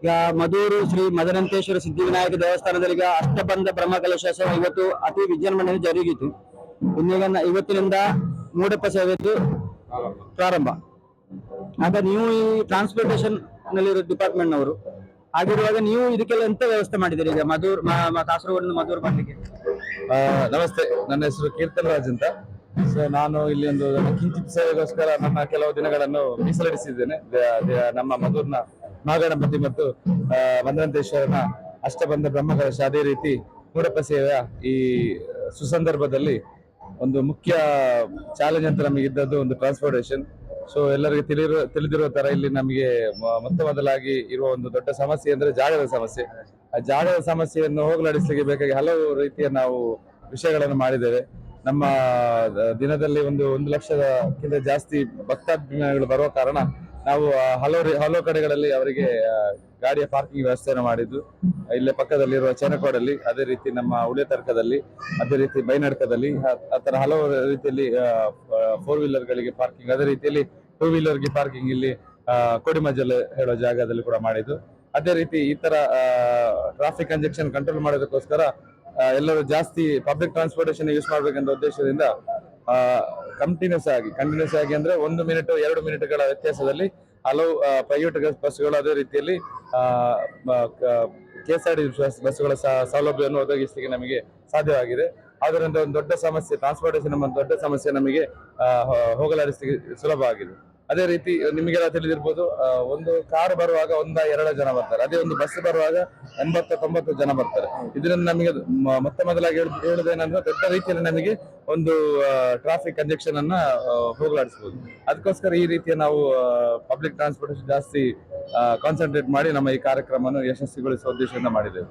ಈಗ ಮಧೂರು ಶ್ರೀ ಮದನಂತೇಶ್ವರ ಸಿದ್ಧಿವಿನಾಯಕ ದೇವಸ್ಥಾನದಲ್ಲಿ ಈಗ ಅಷ್ಟಬಂಧ ಬ್ರಹ್ಮಕಲಶೋತ್ಸವ ಇವತ್ತು ಅತಿ ವಿಜೃಂಭಣೆಯಲ್ಲಿ ಜರುಗಿತು. ಇನ್ನೀಗ ಇವತ್ತಿನಿಂದ ಮೂಡಪ್ಪ ಸೇವೆದು ಪ್ರಾರಂಭ. ಆಗ ನೀವು ಈ ಟ್ರಾನ್ಸ್ಪೋರ್ಟೇಷನ್ ನಲ್ಲಿರೋ ಡಿಪಾರ್ಟ್ಮೆಂಟ್ ನವರು ಆಗಿರುವಾಗ ನೀವು ಇದಕ್ಕೆಲ್ಲ ಎಂತ ವ್ಯವಸ್ಥೆ ಮಾಡಿದ್ದೀರಿ ಈಗ ಮಧೂರ್ ಕಾಸರಗೋಡಿಂದ ಮಧೂರ್ ಬರ್ಲಿಕ್ಕೆ? ನಮಸ್ತೆ, ನನ್ನ ಹೆಸರು ಕೀರ್ತನ್ ರಾಜ್ ಅಂತ. ಸೊ ನಾನು ಇಲ್ಲಿ ಒಂದು, ಕಿಂಚಿತ್ ಸೇವೆಗೋಸ್ಕರ ನನ್ನ ಕೆಲವು ದಿನಗಳನ್ನು ಮೀಸಲಿಡಿಸಿದ್ದೇನೆ. ನಮ್ಮ ಮಧುರ್ನ ಮಹಾಗಣಪತಿ ಮತ್ತು ಆ, ಮಂದರಂತೇಶ್ವರನ ಅಷ್ಟಬಂಧ ಬ್ರಹ್ಮಕಲಶ ಅದೇ ರೀತಿ ಮೂಡಪ್ಪ ಸೇವೆಯ ಈ ಸುಸಂದರ್ಭದಲ್ಲಿ ಒಂದು ಮುಖ್ಯ ಚಾಲೆಂಜ್ ಅಂತ ನಮಗೆ ಇದ್ದದ್ದು ಒಂದು ಟ್ರಾನ್ಸ್ಪೋರ್ಟೇಷನ್. ಸೊ ಎಲ್ಲರಿಗೆ ತಿಳಿದಿರೋ ತಿಳಿದಿರೋ ತರ ಇಲ್ಲಿ ನಮಗೆ ಮೊತ್ತ ಮೊದಲಾಗಿ ಇರುವ ಒಂದು ದೊಡ್ಡ ಸಮಸ್ಯೆ ಅಂದ್ರೆ ಜಾಗದ ಸಮಸ್ಯೆ. ಆ ಜಾಗದ ಸಮಸ್ಯೆಯನ್ನು ಹೋಗಲಾಡಿಸಲಿಕ್ಕೆ ಬೇಕಾಗಿ ಹಲವು ರೀತಿಯ ನಾವು ವಿಷಯಗಳನ್ನು ಮಾಡಿದ್ದೇವೆ. ನಮ್ಮ ದಿನದಲ್ಲಿ ಒಂದು ಒಂದು ಲಕ್ಷದಕ್ಕಿಂತ ಜಾಸ್ತಿ ಭಕ್ತಾಭಿಮಾನಿಗಳು ಬರುವ ಕಾರಣ ನಾವು ಹಲವು ಹಲವು ಕಡೆಗಳಲ್ಲಿ ಅವರಿಗೆ ಗಾಡಿಯ ಪಾರ್ಕಿಂಗ್ ವ್ಯವಸ್ಥೆಯನ್ನು ಮಾಡಿದ್ದು. ಇಲ್ಲೇ ಪಕ್ಕದಲ್ಲಿರುವ ಚೇನಕೋಡಲ್ಲಿ ಅದೇ ರೀತಿ ನಮ್ಮ ಉಳಿಯ ತರ್ಕದಲ್ಲಿ, ಅದೇ ರೀತಿ ಬೈನಡ್ಕದಲ್ಲಿ, ಆ- ಥರ ಹಲವು ರೀತಿಯಲ್ಲಿ ಫೋರ್ ವೀಲರ್ಗಳಿಗೆ ಪಾರ್ಕಿಂಗ್ ಅದೇ ರೀತಿಯಲ್ಲಿ ಟೂ ವೀಲರ್ಗೆ ಪಾರ್ಕಿಂಗ್ ಇಲ್ಲಿ ಕೊಡಿಮಜಲ್ ಹೇಳೋ ಜಾಗದಲ್ಲಿ ಕೂಡ ಮಾಡಿದ್ದು. ಅದೇ ರೀತಿ ಈ ತರ ಟ್ರಾಫಿಕ್ ಕಂಜೆಕ್ಷನ್ ಕಂಟ್ರೋಲ್ ಮಾಡೋದಕ್ಕೋಸ್ಕರ ಎಲ್ಲರೂ ಜಾಸ್ತಿ ಪಬ್ಲಿಕ್ ಟ್ರಾನ್ಸ್ಪೋರ್ಟೇಷನ್ ಯೂಸ್ ಮಾಡ್ಬೇಕಂತ ಉದ್ದೇಶದಿಂದ ಕಂಟಿನ್ಯೂಸ್ ಆಗಿ ಕಂಟಿನ್ಯೂಸ್ ಆಗಿ ಅಂದ್ರೆ ಒಂದು ಮಿನಿಟ್, ಎರಡು ಮಿನಿಟ್ಗಳ ವ್ಯತ್ಯಾಸದಲ್ಲಿ ಹಲವು ಪ್ರೈವೇಟ್ ಬಸ್ಗಳು ಅದೇ ರೀತಿಯಲ್ಲಿ ಕೆ ಎಸ್ ಆರ್ ಟಿ ಬಸ್ಸುಗಳ ಸ- ಸೌಲಭ್ಯವನ್ನು ಒದಗಿಸಲಿಕ್ಕೆ ನಮಗೆ ಸಾಧ್ಯವಾಗಿದೆ. ಆದ್ದರಿಂದ ಒಂದು ದೊಡ್ಡ ಸಮಸ್ಯೆ ಟ್ರಾನ್ಸ್ಪೋರ್ಟೇಷನ್ ದೊಡ್ಡ ಸಮಸ್ಯೆ ನಮಗೆ ಹೋಗಲಾಡಿಸಲಿಕ್ಕೆ ಸುಲಭ ಆಗಿದೆ. ಅದೇ ರೀತಿ ನಿಮಗೆಲ್ಲ ತಿಳಿದಿರ್ಬೋದು ಒಂದು ಕಾರ್ ಬರುವಾಗ ಒಂದ ಎರಡು ಜನ ಬರ್ತಾರೆ. ಅದೇ ಒಂದು ಬಸ್ ಬರುವಾಗ ಎಂಬತ್ತು ತೊಂಬತ್ತು ಜನ ಬರ್ತಾರೆ. ಇದರಿಂದ ನಮಗೆ ಮೊತ್ತ ಮೊದಲಾಗಿ ಹೇಳುವುದೇನಂದ್ರೆ ದೊಡ್ಡ ರೀತಿಯಲ್ಲಿ ನಮಗೆ ಒಂದು ಟ್ರಾಫಿಕ್ ಕಂಜೆಕ್ಷನ್ ಅನ್ನ ಹೋಗಲಾಡಿಸಬಹುದು. ಅದಕ್ಕೋಸ್ಕರ ಈ ರೀತಿಯ ನಾವು ಪಬ್ಲಿಕ್ ಟ್ರಾನ್ಸ್ಪೋರ್ಟೇಷನ್ ಜಾಸ್ತಿ ಕಾನ್ಸಂಟ್ರೇಟ್ ಮಾಡಿ ನಮ್ಮ ಈ ಕಾರ್ಯಕ್ರಮವನ್ನು ಯಶಸ್ವಿಗೊಳಿಸುವ ಉದ್ದೇಶದಿಂದ ಮಾಡಿದ್ದೇವೆ.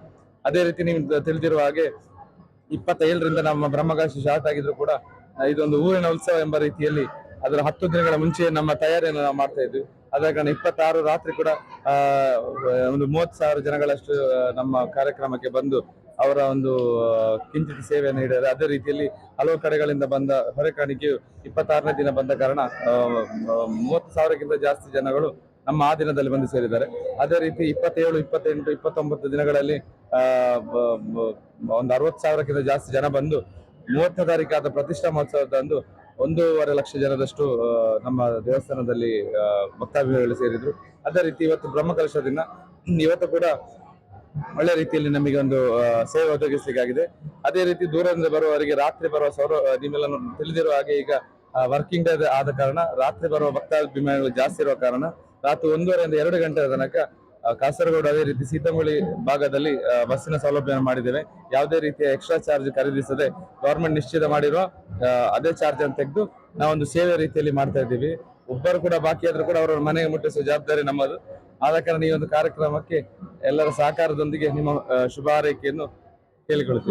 ಅದೇ ರೀತಿ ನೀವು ತಿಳಿದಿರುವ ಹಾಗೆ ಇಪ್ಪತ್ತೇಳರಿಂದ ನಮ್ಮ ಬ್ರಹ್ಮಕಾಶಿ ಸ್ಟಾರ್ಟ್ ಆಗಿದ್ರು ಕೂಡ ಇದೊಂದು ಊರಿನ ಉತ್ಸವ ಎಂಬ ರೀತಿಯಲ್ಲಿ ಅದರ ಹತ್ತು ದಿನಗಳ ಮುಂಚೆ ನಮ್ಮ ತಯಾರಿಯನ್ನು ನಾವು ಮಾಡ್ತಾ ಇದ್ವಿ. ಅದರ ಕಾರಣ ಇಪ್ಪತ್ತಾರು ರಾತ್ರಿ ಕೂಡ ಒಂದು ಮೂವತ್ತು ಸಾವಿರ ಜನಗಳಷ್ಟು ನಮ್ಮ ಕಾರ್ಯಕ್ರಮಕ್ಕೆ ಬಂದು ಅವರ ಒಂದು ಕಿಂಚಿತ ಸೇವೆಯನ್ನು ನೀಡಿದ್ದಾರೆ. ಅದೇ ರೀತಿಯಲ್ಲಿ ಹಲವು ಕಡೆಗಳಿಂದ ಬಂದ ಹೊರೆಕಾಣಿಕೆಯು ಇಪ್ಪತ್ತಾರನೇ ದಿನ ಬಂದ ಕಾರಣ ಮೂವತ್ತು ಸಾವಿರಕ್ಕಿಂತ ಜಾಸ್ತಿ ಜನಗಳು ನಮ್ಮ ಆ ದಿನದಲ್ಲಿ ಬಂದು ಸೇರಿದ್ದಾರೆ. ಅದೇ ರೀತಿ ಇಪ್ಪತ್ತೇಳು, ಇಪ್ಪತ್ತೆಂಟು, ಇಪ್ಪತ್ತೊಂಬತ್ತು ದಿನಗಳಲ್ಲಿ ಒಂದು ಅರವತ್ತು ಸಾವಿರಕ್ಕಿಂತ ಜಾಸ್ತಿ ಜನ ಬಂದು ಮೂವತ್ತನೇ ತಾರೀಕಾದ ಪ್ರತಿಷ್ಠಾ ಮಹೋತ್ಸವದಂದು ಒಂದೂವರೆ ಲಕ್ಷ ಜನರಷ್ಟು ನಮ್ಮ ದೇವಸ್ಥಾನದಲ್ಲಿ ಭಕ್ತಾಭಿಮಾನಿಗಳು ಸೇರಿದ್ರು. ಅದೇ ರೀತಿ ಇವತ್ತು ಬ್ರಹ್ಮಕಲಶ ದಿನ. ಇವತ್ತು ಕೂಡ ಒಳ್ಳೆ ರೀತಿಯಲ್ಲಿ ನಮಗೆ ಒಂದು ಸೇವೆ ಒದಗಿಸಲಿಕ್ಕಾಗಿದೆ. ಅದೇ ರೀತಿ ದೂರದಿಂದ ಬರುವವರಿಗೆ ರಾತ್ರಿ ಬರುವ ಸೌರ ನಿಮ್ಮೆಲ್ಲ ತಿಳಿದಿರುವ ಹಾಗೆ ಈಗ ವರ್ಕಿಂಗ್ ಡೇ ಆದ ಕಾರಣ ರಾತ್ರಿ ಬರುವ ಭಕ್ತಾಭಿಮಾನಿಗಳು ಜಾಸ್ತಿ ಇರುವ ಕಾರಣ, ರಾತ್ರಿ ಒಂದೂವರೆಯಿಂದ ಎರಡು ಗಂಟೆ ತನಕ ಕಾಸರಗೋಡು ಅದೇ ರೀತಿ ಸೀತಂಗುಳಿ ಭಾಗದಲ್ಲಿ ಬಸ್ಸಿನ ಸೌಲಭ್ಯ ಮಾಡಿದ್ದೇವೆ. ಯಾವುದೇ ರೀತಿಯ ಎಕ್ಸ್ಟ್ರಾ ಚಾರ್ಜ್ ಖರೀದಿಸದೆ ಗೌರ್ಮೆಂಟ್ ನಿಶ್ಚಿತ ಮಾಡಿರುವ ಅದೇ ಚಾರ್ಜ್ ಅನ್ನು ತೆಗೆದು ನಾವೊಂದು ಸೇವೆ ರೀತಿಯಲ್ಲಿ ಮಾಡ್ತಾ ಇದ್ದೀವಿ. ಒಬ್ಬರು ಕೂಡ ಬಾಕಿ ಆದರೂ ಕೂಡ ಅವರ ಮನೆಗೆ ಮುಟ್ಟಿಸುವ ಜವಾಬ್ದಾರಿ ನಮ್ಮದು. ಆದ ಕಾರಣ ಈ ಒಂದು ಕಾರ್ಯಕ್ರಮಕ್ಕೆ ಎಲ್ಲರ ಸಹಕಾರದೊಂದಿಗೆ ನಿಮ್ಮ ಶುಭ ಹಾರೈಕೆಯನ್ನು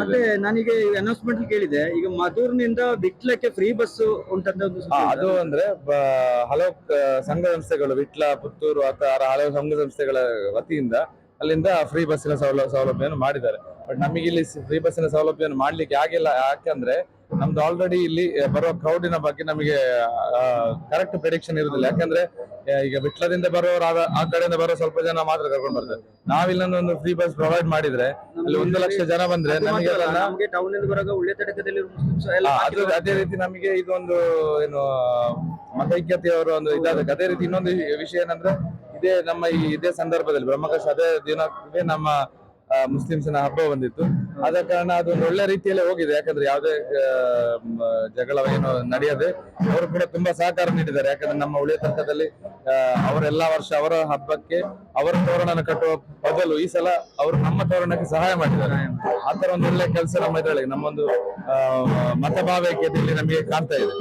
ಮತ್ತೆ ನಾನೀಗ ಅನೌನ್ಸ್ಮೆಂಟ್ ಕೇಳಿದೆ ಈಗ ಮಧೂರ್ನಿಂದ ಬಿಟ್ಲಕ್ಕೆ ಫ್ರೀ ಬಸ್ ಉಂಟಂತ ಒಂದು ಸುದ್ದಿ ಹಾ, ಅದು ಅಂದ್ರೆ ಬ- ಹಲವು ಕ- ಸಂಘ ಸಂಸ್ಥೆಗಳು ವಿಟ್ಲ ಪುತ್ತೂರು ಅಥವಾ ಹಲವು ಸಂಘ ಸಂಸ್ಥೆಗಳ ವತಿಯಿಂದ ಅಲ್ಲಿಂದ ಫ್ರೀ ಬಸ್ಸಿನ ಸೌಲ ಸೌಲಭ್ಯವನ್ನು ಮಾಡಿದ್ದಾರೆ. ಬಟ್ ನಮಗೆ ಇಲ್ಲಿ ಫ್ರೀ ಬಸ್ಸಿನ ಸೌಲಭ್ಯವನ್ನು ಮಾಡ್ಲಿಕ್ಕೆ ಆಗಿಲ್ಲ ಯಾಕಂದ್ರೆ ನಮ್ದು ಆಲ್ರೆಡಿ ಇಲ್ಲಿ ಬರೋ ಕ್ರೌಡಿನ ಬಗ್ಗೆ ನಮಗೆ ಕರೆಕ್ಟ್ ಪ್ರಿಡಿಕ್ಷನ್ ಇರುದಿಲ್ಲ. ಯಾಕಂದ್ರೆ ಈಗ ವಿಟ್ಲದಿಂದ ಬರೋರು ಆ ಕಡೆಯಿಂದ ಬರೋ ಸ್ವಲ್ಪ ಜನ ಮಾತ್ರ ಕರ್ಕೊಂಡು ಬರ್ತಾರೆ. ನಾವಿಲ್ಲ ಒಂದು ಫ್ರೀ ಬಸ್ ಪ್ರೊವೈಡ್ ಮಾಡಿದ್ರೆ ಅಲ್ಲಿ ಒಂದು ಲಕ್ಷ ಜನ ಬಂದ್ರೆ ನಮಗೆ ಅದು ರೀತಿ ನಮಗೆ ಇದೊಂದು ಏನು ಮತೈಕ್ಯತೆಯವರ ಒಂದು ಇದಾದ ಅದೇ ರೀತಿ ಇನ್ನೊಂದು ವಿಷಯ ಏನಂದ್ರೆ ಇದೇ ನಮ್ಮ ಈ ಇದೇ ಸಂದರ್ಭದಲ್ಲಿ ಬ್ರಹ್ಮಕಶ ಅದೇ ದಿನಕ್ಕೆ ನಮ್ಮ ಮುಸ್ಲಿಮ್ಸಿನ ಹಬ್ಬ ಬಂದಿತ್ತು. ಆದ ಕಾರಣ ಅದು ಒಳ್ಳೆ ರೀತಿಯಲ್ಲಿ ಹೋಗಿದೆ. ಯಾಕಂದ್ರೆ ಯಾವುದೇ ಜಗಳ ಏನು ನಡೆಯದೆ ಅವರು ಕೂಡ ತುಂಬಾ ಸಹಕಾರ ನೀಡಿದ್ದಾರೆ. ಯಾಕಂದ್ರೆ ನಮ್ಮ ಉಳಿಯ ತರ್ಕದಲ್ಲಿ ಅವರೆಲ್ಲ ವರ್ಷ ಅವರ ಹಬ್ಬಕ್ಕೆ ಅವರ ತೋರಣನ ಕಟ್ಟುವ ಬದಲು ಈ ಸಲ ಅವರು ನಮ್ಮ ತೋರಣಕ್ಕೆ ಸಹಾಯ ಮಾಡಿದ್ದಾರೆ. ಆತರ ತರ ಒಂದು ಒಳ್ಳೆ ಕೆಲಸ ನಮ್ಮ ಇದರಲ್ಲಿ ನಮ್ಮೊಂದು ಆ, ಭಾವೈಕ್ಯದಲ್ಲಿ ನಮಗೆ ಕಾಣ್ತಾ ಇದೆ.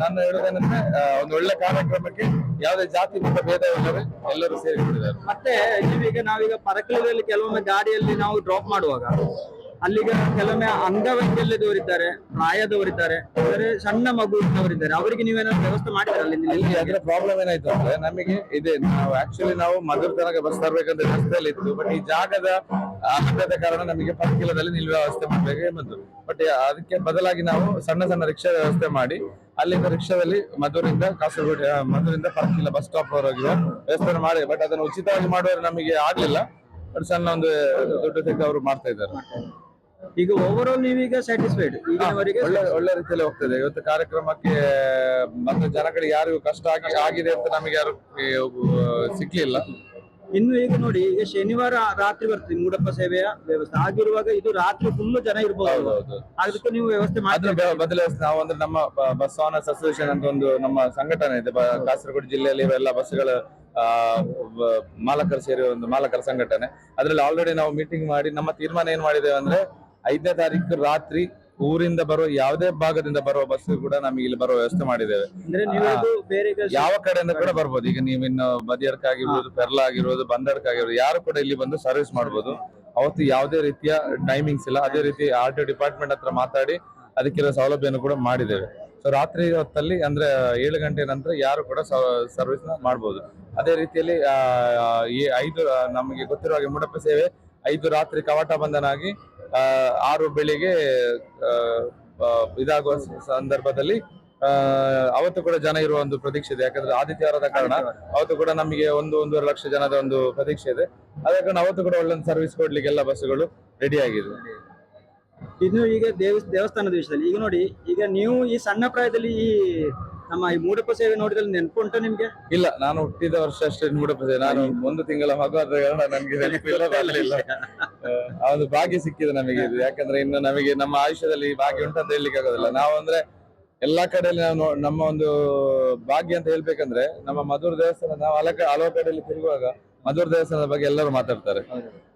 ನಾನು ಹೇಳುದೇನಂದ್ರೆ ಒಂದು ಒಳ್ಳೆ ಕಾರ್ಯಕ್ರಮಕ್ಕೆ ಯಾವುದೇ ಜಾತಿ ಮತ ಇಲ್ಲವೇ ಎಲ್ಲರೂ ಸೇರಿಕೊಂಡಿದ್ದಾರೆ. ಮತ್ತೆ ನೀವೀಗ ನಾವೀಗ ಪರಕಲದಲ್ಲಿ ಕೆಲವೊಮ್ಮೆ ಗಾಡಿಯಲ್ಲಿ ನಾವು ಡ್ರಾಪ್ ಮಾಡುವಾಗ ಅಲ್ಲಿಗ ಕೆಲವೊಮ್ಮೆ ಅಂಗವೈಕಲ್ಯದವರಿದ್ದಾರೆ ಪ್ರಾಯದವರಿದ್ದಾರೆ ಅಂದರೆ ಸಣ್ಣ ಮಗುವಿನವರಿದ್ದಾರೆ ಅವರಿಗೆ ನೀವೇನಾದ್ರು ವ್ಯವಸ್ಥೆ ಮಾಡಿದ್ರೆ ಅಲ್ಲಿ ಇಲ್ಲಿ ಪ್ರಾಬ್ಲಮ್ ಏನಾಯ್ತು ಅಂದ್ರೆ ನಮಗೆ ಇದೆ. ನಾವು ಆಕ್ಚುಲಿ ನಾವು ಮಧುರ ತನಕ ಬಸ್ ತರಬೇಕಂತ ರಸ್ತೆಯಲ್ಲಿ ಇತ್ತು ಬಟ್ ಈ ಜಾಗದ ಅಗತ್ಯದ ಕಾರಣ ನಮಗೆ ಪರ್ಕಿಲದಲ್ಲಿ ನಿಲ್ವ ವ್ಯವಸ್ಥೆ ಮಾಡ್ಬೇಕೇ ಬಂತು ಬಟ್ ಅದಕ್ಕೆ ಬದಲಾಗಿ ನಾವು ಸಣ್ಣ ಸಣ್ಣ ರಿಕ್ಷಾ ವ್ಯವಸ್ಥೆ ಮಾಡಿ, ಅಲ್ಲಿಂದ ರಿಕ್ಷಾದಲ್ಲಿ ಮಧುರಿಂದ ಕಾಸರಗೋಡು ಮಧುರಿಂದ ಪರ್ಕಿಲ ಬಸ್ ಸ್ಟಾಪ್ ವರೆಗೆ ವ್ಯವಸ್ಥೆ ಮಾಡಿ ಬಟ್ ಅದನ್ನು ಉಚಿತವಾಗಿ ಮಾಡುವ ನಮಗೆ ಆಗ್ಲಿಲ್ಲ. ಬಟ್ ಸಣ್ಣ ಒಂದು ದೊಡ್ಡ ತೆಗೆದು ಅವರು ಮಾಡ್ತಾ ಇದ್ದಾರೆ. ಈಗ ಓವರ್ ಆಲ್ ನೀವೀಗ ಸ್ಯಾಟಿಸ್ಫೈಡ್ ಈಗಿನವರೆಗೆ ಒಳ್ಳೆ ಒಳ್ಳೆ ರೀತಿಯಲ್ಲಿ ಹೋಗ್ತದೆ. ಇವತ್ತು ಕಾರ್ಯಕ್ರಮಕ್ಕೆ ಮತ್ತೆ ಜನಗಳಿಗೆ ಯಾರಿಗೂ ಕಷ್ಟ ಆಗಿ ಆಗಿದೆ ಅಂತ ನಮಗೆ ಯಾರು ಸಿಗ್ಲಿಲ್ಲ ಸಿಕ್ಲಿಲ್ಲ. ಇನ್ನು ಈಗ ನೋಡಿ ಈಗ ಶನಿವಾರ ರಾತ್ರಿ ಬರ್ತದೆ ಮೂಡಪ್ಪ ಸೇವೆಯ ವ್ಯವಸ್ಥೆ. ಆಗಿರುವಾಗ ಇದು ರಾತ್ರಿ ಫುಲ್ ಜನ ಇರಬಹುದು ಅದಕ್ಕೆ ನೀವು ವ್ಯವಸ್ಥೆ ಅದ್ರ ಮಾಡಿ ಬ- ನಾವು ಅಂದ್ರೆ ನಮ್ಮ ಬಸ್ ಆನರ್ಸ್ ಅಸೋಸಿಯೇಷನ್ ಅಂತ ಒಂದು ನಮ್ಮ ಸಂಘಟನೆ ಇದೆ. ಕಾಸರಗೋಡು ಜಿಲ್ಲೆಯಲ್ಲಿ ಇವೆಲ್ಲ ಬಸ್ಗಳ ಮಾಲಕರು ಸೇರಿ ಒಂದು ಮಾಲಕರ ಸಂಘಟನೆ. ಅದರಲ್ಲಿ ಆಲ್ರೆಡಿ ನಾವು ಮೀಟಿಂಗ್ ಮಾಡಿ ನಮ್ಮ ತೀರ್ಮಾನ ಏನ್ ಮಾಡಿದ್ದೇವೆ ಅಂದ್ರೆ ಐದನೇ ತಾರೀಕು ರಾತ್ರಿ ಊರಿಂದ ಬರುವ ಯಾವುದೇ ಭಾಗದಿಂದ ಬರುವ ಬಸ್ ಕೂಡ ನಮಗೆ ಇಲ್ಲಿ ಬರುವ ವ್ಯವಸ್ಥೆ ಮಾಡಿದ್ದೇವೆ. ಯಾವ ಕಡೆಯಿಂದ ಕೂಡ ಬರ್ಬೋದು. ಈಗ ನೀವು ಇನ್ನು ಬದಿಯರ್ಕ್ ಆಗಿರ್ಬೋದು ಪೆರ್ಲ ಆಗಿರ್ಬೋದು ಬಂದರ್ಕ್ ಆಗಿರ್ಬೋದು ಯಾರು ಕೂಡ ಇಲ್ಲಿ ಬಂದು ಸರ್ವಿಸ್ ಮಾಡ್ಬೋದು. ಅವತ್ತು ಯಾವುದೇ ರೀತಿಯ ಟೈಮಿಂಗ್ಸ್ ಇಲ್ಲ. ಅದೇ ರೀತಿ ಆರ್ ಟಿ ಡಿಪಾರ್ಟ್ಮೆಂಟ್ ಹತ್ರ ಮಾತಾಡಿ ಅದಕ್ಕೆಲ್ಲ ಸೌಲಭ್ಯವನ್ನು ಕೂಡ ಮಾಡಿದ್ದೇವೆ. ಸೊ ರಾತ್ರಿ ಹೊತ್ತಲ್ಲಿ ಅಂದ್ರೆ ಏಳು ಗಂಟೆ ನಂತರ ಯಾರು ಕೂಡ ಸರ್ವಿಸ್ನ ಮಾಡ್ಬೋದು. ಅದೇ ರೀತಿಯಲ್ಲಿ ಈ ಐದು ನಮಗೆ ಗೊತ್ತಿರುವ ಹಾಗೆ ಮುಡಪ ಸೇವೆ ಐದು ರಾತ್ರಿ ಕವಾಟ ಬಂಧನಾಗಿ ಆ, ಆರು ಬೆಳಿಗ್ಗೆ ಇದಾಗುವ ಸಂದರ್ಭದಲ್ಲಿ ಅವತ್ತು ಕೂಡ ಜನ ಇರುವ ಒಂದು ಪ್ರತೀಕ್ಷೆ ಇದೆ. ಯಾಕಂದ್ರೆ ಆದಿತ್ಯವಾರದ ಕಾರಣ ಅವತ್ತು ಕೂಡ ನಮಗೆ ಒಂದು ಒಂದೂವರೆ ಲಕ್ಷ ಜನದ ಒಂದು ಪ್ರತೀಕ್ಷೆ ಇದೆ. ಅದ ಕಾರಣ ಅವತ್ತು ಕೂಡ ಒಳ್ಳೆ ಸರ್ವಿಸ್ ಕೊಡ್ಲಿಕ್ಕೆ ಎಲ್ಲ ಬಸ್ಸುಗಳು ರೆಡಿ ಆಗಿದೆ ಇನ್ನು ಈಗ ದೇವ ದೇವಸ್ಥಾನದ ವಿಷಯದಲ್ಲಿ. ಈಗ ನೋಡಿ ಈಗ ನೀವು ಈ ಸಣ್ಣ ಪ್ರಾಯದಲ್ಲಿ ಈ ನಮ್ಮ ಈ ಮೂಡಪ್ಪ ಸೇವೆ ನೋಡಿದಲ್ಲಿ ಉಂಟು ನಿಮ್ಗೆ? ಇಲ್ಲ ನಾನು ಹುಟ್ಟಿದ ವರ್ಷ ಅಷ್ಟೇ ನೋಡಬಹುದು ನಾನು ಒಂದು ತಿಂಗಳ ಮಗು ಆದ ಕಾರಣ ನೆನಪಿಲ್ಲ ಆ ಒಂದು ಭಾಗ್ಯ ಸಿಕ್ಕಿದೆ ನಮಗೆ ಇದು. ಯಾಕಂದ್ರೆ ಇನ್ನು ನಮಗೆ ನಮ್ಮ ಆಯುಷ್ಯದಲ್ಲಿ ಭಾಗ್ಯ ಉಂಟು ಉಂಟಂತ ಹೇಳಲಿಕ್ಕೆ ಆಗೋದಿಲ್ಲ. ನಾವು ಅಂದ್ರೆ ಎಲ್ಲಾ ಕಡೆಯಲ್ಲಿ ನಾವು ನಮ್ಮ ಒಂದು ಭಾಗ್ಯ ಅಂತ ಹೇಳ್ಬೇಕಂದ್ರೆ ನಮ್ಮ ಮಧುರ ದೇವಸ್ಥಾನ ನಾವು ಹಲ ಹಲವು ಕಡೆಯಲ್ಲಿ ತಿರುಗುವಾಗ ಮಧುರ ದೇವಸ್ಥಾನದ ಬಗ್ಗೆ ಎಲ್ಲರೂ ಮಾತಾಡ್ತಾರೆ.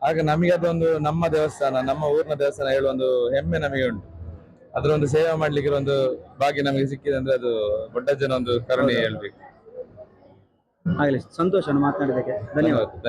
ಆಗ ನಮಗೆ ಅದೊಂದು ನಮ್ಮ ದೇವಸ್ಥಾನ ನಮ್ಮ ಊರಿನ ದೇವಸ್ಥಾನ ಹೇಳುವ ಒಂದು ಹೆಮ್ಮೆ ನಮಗೆ ಉಂಟು. ಅದರ ಒಂದು ಸೇವೆ ಮಾಡ್ಲಿಕ್ಕೆ ಒಂದು ಭಾಗ್ಯ ನಮಗೆ ಸಿಕ್ಕಿದೆ ಅಂದ್ರೆ ಅದು ದೊಡ್ಡ ಜನ ಒಂದು ಕರುಣೆ ಹೇಳ್ಬೇಕು. ಆಗಲಿ ಸಂತೋಷ ಮಾತನಾಡಿದಕ್ಕೆ ಧನ್ಯವಾದ. ಧನ್ಯವಾದ.